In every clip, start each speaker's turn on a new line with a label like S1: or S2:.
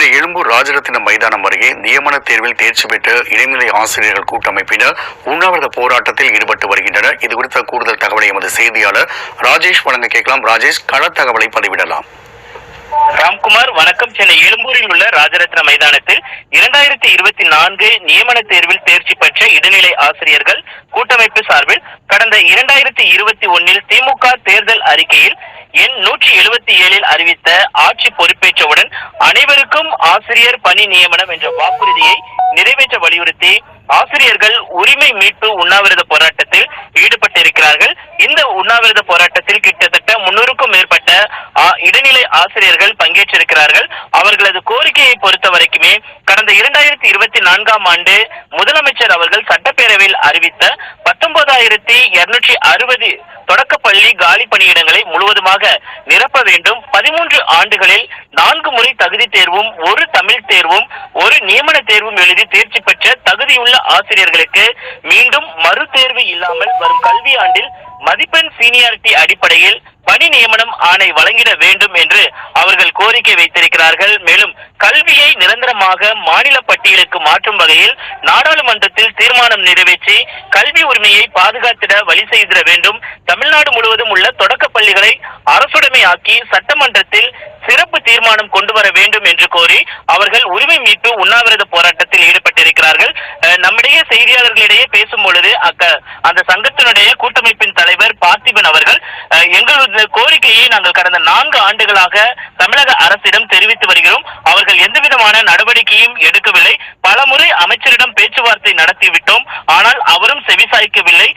S1: சென்னை எழும்பூர் ராஜரத்தின மைதானம் அருகே நியமன தேர்வில் தேர்ச்சி பெற்ற இடைநிலை ஆசிரியர்கள் கூட்டமைப்பினர் உண்ணாவிரத போராட்டத்தில் ஈடுபட்டு வருகின்றனர். இதுகுறித்த கூடுதல் தகவலை எமது செய்தியாளர் ராஜேஷ் வழங்க கேட்கலாம். ராஜேஷ் கள தகவலை பதிவிடலாம்.
S2: ராம்குமார் வணக்கம். சென்னை எழும்பூரில் உள்ள ராஜரத்ன மைதானத்தில் இரண்டாயிரத்தி இருபத்தி நான்கு நியமன தேர்வில் தேர்ச்சி பெற்ற இடைநிலை ஆசிரியர்கள் கூட்டமைப்பு சார்பில் கடந்த இரண்டாயிரத்தி இருபத்தி ஒன்னில் திமுக தேர்தல் அறிக்கையில் எண் நூற்றி எழுபத்தி ஏழில் அறிவித்த ஆட்சி பொறுப்பேற்றவுடன் அனைவருக்கும் ஆசிரியர் பணி நியமனம் என்ற வாக்குறுதியை நிறைவேற்ற வலியுறுத்தி ஆசிரியர்கள் உரிமை மீட்பு உண்ணாவிரத போராட்டத்தில் ஈடுபட்டிருக்கிறார்கள். இந்த உண்ணாவிரத போராட்டத்தில் கிட்டத்தட்ட முன்னூறுக்கும் மேற்பட்ட இடைநிலை ஆசிரியர்கள் பங்கேற்றிருக்கிறார்கள். அவர்களது கோரிக்கையை பொறுத்த வரைக்குமே கடந்த இரு இருபத்தி நான்காம் ஆண்டு முதலமைச்சர் அவர்கள் சட்டப்பேரவையில் அறிவித்த பத்தொன்பதாயிரத்தி இருநூற்றி அறுபது தொடக்கப்பள்ளி காலி பணியிடங்களை முழுவதுமாக நிரப்ப வேண்டும். பதிமூன்று ஆண்டுகளில் நான்கு முறை தகுதி தேர்வும் ஒரு தமிழ் தேர்வும் ஒரு நியமன தேர்வும் எழுதி தேர்ச்சி பெற்ற தகுதியுள்ள ஆசிரியர்களுக்கு மீண்டும் மறு தேர்வு இல்லாமல் வரும் கல்வியாண்டில் மதிப்பெண் சீனியாரிட்டி அடிப்படையில் பணி நியமனம் ஆணை வழங்கிட வேண்டும் என்று அவர் வருகிறார்கள் மேலும் கல்வியை நிரந்தரமாக மாநில பட்டியலுக்கு மாற்றும் வகையில் நாடாளுமன்றத்தில் தீர்மானம் நிறைவேற்றி கல்வி உரிமையை பாதுகாத்திட வழி செய்திட வேண்டும். தமிழ்நாடு முழுவதும் உள்ள தொடக்க பள்ளிகளை அரசுடைமையாக்கி சட்டமன்றத்தில் சிறப்பு தீர்மானம் கொண்டு வர வேண்டும் என்று கோரி அவர்கள் உரிமை மீட்பு உண்ணாவிரத போராட்டத்தில் ஈடுபட்டிருக்கிறார்கள். நம்மிடையே செய்தியாளர்களிடையே பேசும் பொழுது அக்க அந்த சங்கத்தினுடைய கூட்டமைப்பின் தலைவர் பார்த்திபன் அவர்கள் அஹ், எங்களது கோரிக்கையை நாங்கள் கடந்த நான்கு ஆண்டுகளாக தமிழக அரசிடம் தெரிவித்து வருகிறோம். அவர்கள் எந்தவிதமான நடவடிக்கையும் எடுக்கவில்லை. பலமுறை அமைச்சரிடம் பேச்சுவார்த்தை நடத்திவிட்டோம். ஆனால் அவரும் செவிசாய்க்கவில்லை.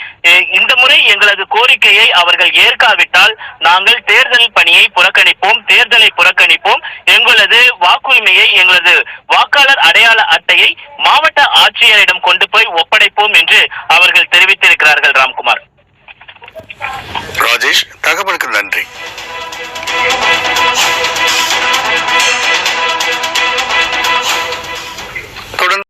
S2: இந்த முறை எங்களது கோரிக்கையை அவர்கள் ஏற்காவிட்டால் நாங்கள் தேர்தல் பணியை புறக்கணிப்போம். தேர்தலை புறக்கணிப்போம். எங்களது வாக்குரிமையை எங்களது வாக்காளர் அடையாள அட்டையை மாவட்ட ஆட்சியரிடம் கொண்டு போய் ஒப்படைப்போம் என்று அவர்கள் தெரிவித்திருக்கிறார்கள் ராம்குமார்.
S1: ராஜேஷ் தகவலுக்கு நன்றி.